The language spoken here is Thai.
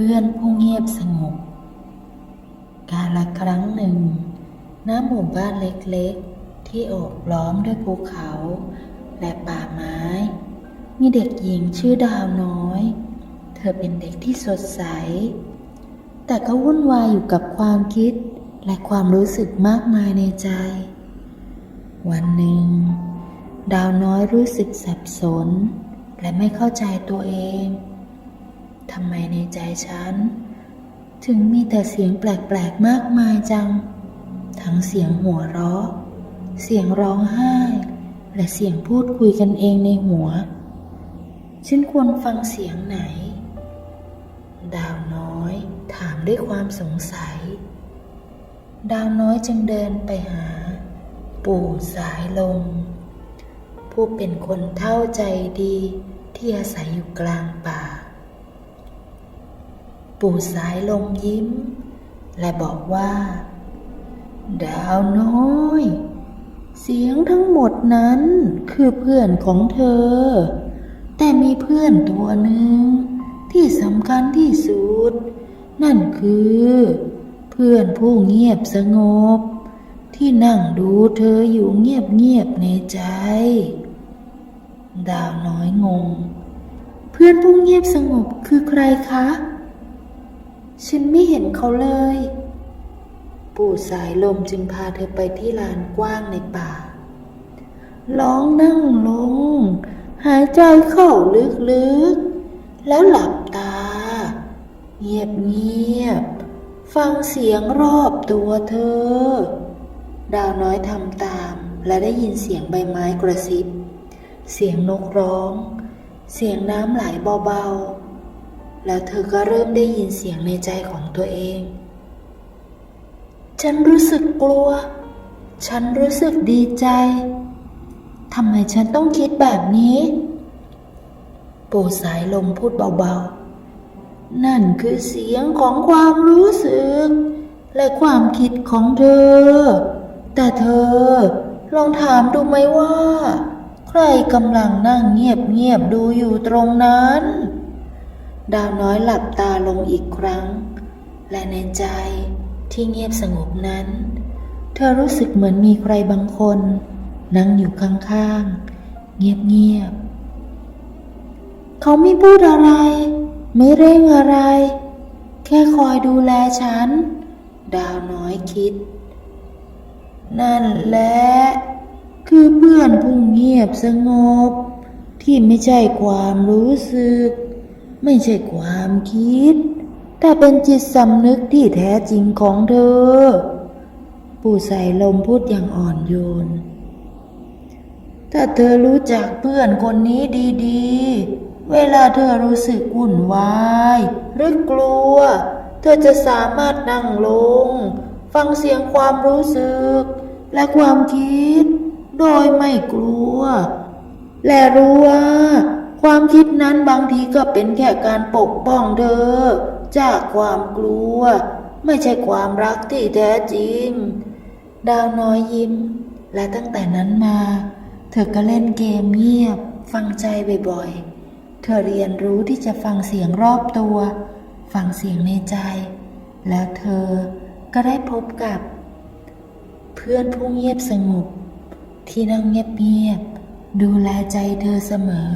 พื่อนผู้เงียบสงบ กาละครั้งหนึ่งณหมู่บ้านเล็กๆ ที่โอบล้อมด้วยภูเขา และป่าไม้ มีเด็กหญิงชื่อดาวน้อย เธอเป็นเด็กที่สดใส แต่ก็วุ่นวายอยู่กับความคิดและความรู้สึกมากมายในใจ วันหนึ่ง ดาวน้อยรู้สึกสับสน และไม่เข้าใจตัวเอง ทำไมในใจฉัน ถึงมีแต่เสียงแปลกๆมากมายจัง ทั้งเสียงหัวเราะ เสียงร้องไห้ และเสียงพูดคุยกันเองในหัว ฉันควรฟังเสียงไหน ดาวน้อยถามด้วยความสงสัย ดาวน้อยจึงเดินไปหา ปู่สายลมผู้เป็นคนเท่าใจดีที่อาศัยอยู่กลางป่า ปู่สายลมยิ้ม และบอกว่า ดาวน้อย เสียงทั้งหมดนั้นคือเพื่อนของเธอ แต่มีเพื่อนตัวหนึ่งที่สำคัญที่สุด นั่นคือ เพื่อนผู้เงียบสงบ ที่นั่งดูเธออยู่เงียบๆในใจ ดาวน้อยงง เพื่อนผู้เงียบสงบคือใครคะ ฉันไม่เห็นเขาเลย ปู่สายลมจึงพาเธอไปที่ลานกว้างในป่าลองนั่งลง หายใจเข้าลึกๆ แล้วหลับตา เงียบๆฟังเสียงรอบตัวเธอ ดาวน้อยทำตาม และได้ยินเสียงใบไม้กระซิบ เสียงนกร้อง เสียงน้ำไหลเบาๆ แล้วเธอก็เริ่มได้ยินเสียงในใจของตัวเอง ฉันรู้สึกกลัว ฉันรู้สึกดีใจทำไมฉันต้องคิดแบบนี้ ปู่สายลมพูดเบาๆ นั่นคือเสียงของความรู้สึก และความคิดของเธอ แต่เธอลองถามดูไหมว่า ใครกำลังนั่งเงียบๆดูอยู่ตรงนั้น ดาวน้อยหลับตาลงอีกครั้ง และในใจที่เงียบสงบนั้น เธอรู้สึกเหมือนมีใครบางคน นั่งอยู่ข้างๆ เงียบๆ เขาไม่พูดอะไร ไม่เร่งอะไร แค่คอยดูแลฉัน ดาวน้อยคิด นั่นแหละคือเพื่อนผู้เงียบสงบ ที่ไม่ใช่ความรู้สึก ไม่ใช่ความคิด แต่เป็นจิตสำนึกที่แท้จริงของเธอ ปู่ใส่ลมพูดอย่างอ่อนโยน ถ้าเธอรู้จักเพื่อนคนนี้ดีๆ เวลาเธอรู้สึกวุ่นวายหรือกลัว เธอจะสามารถนั่งลง ฟังเสียงความรู้สึก และความคิด โดยไม่กลัว และรู้ว่า ความคิดนั้นบางทีก็เป็นแค่การปกป้องเธอ จากความกลัว ไม่ใช่ความรักที่แท้จริง ดาวน้อยยิ้ม และตั้งแต่นั้นมา เธอก็เล่นเกมเงียบ ฟังใจบ่อยๆ เธอเรียนรู้ที่จะฟังเสียงรอบตัว ฟังเสียงในใจ แล้วเธอก็ได้พบกับ เพื่อนผู้เงียบสงบที่นั่งเงียบๆดูแลใจเธอเสมอ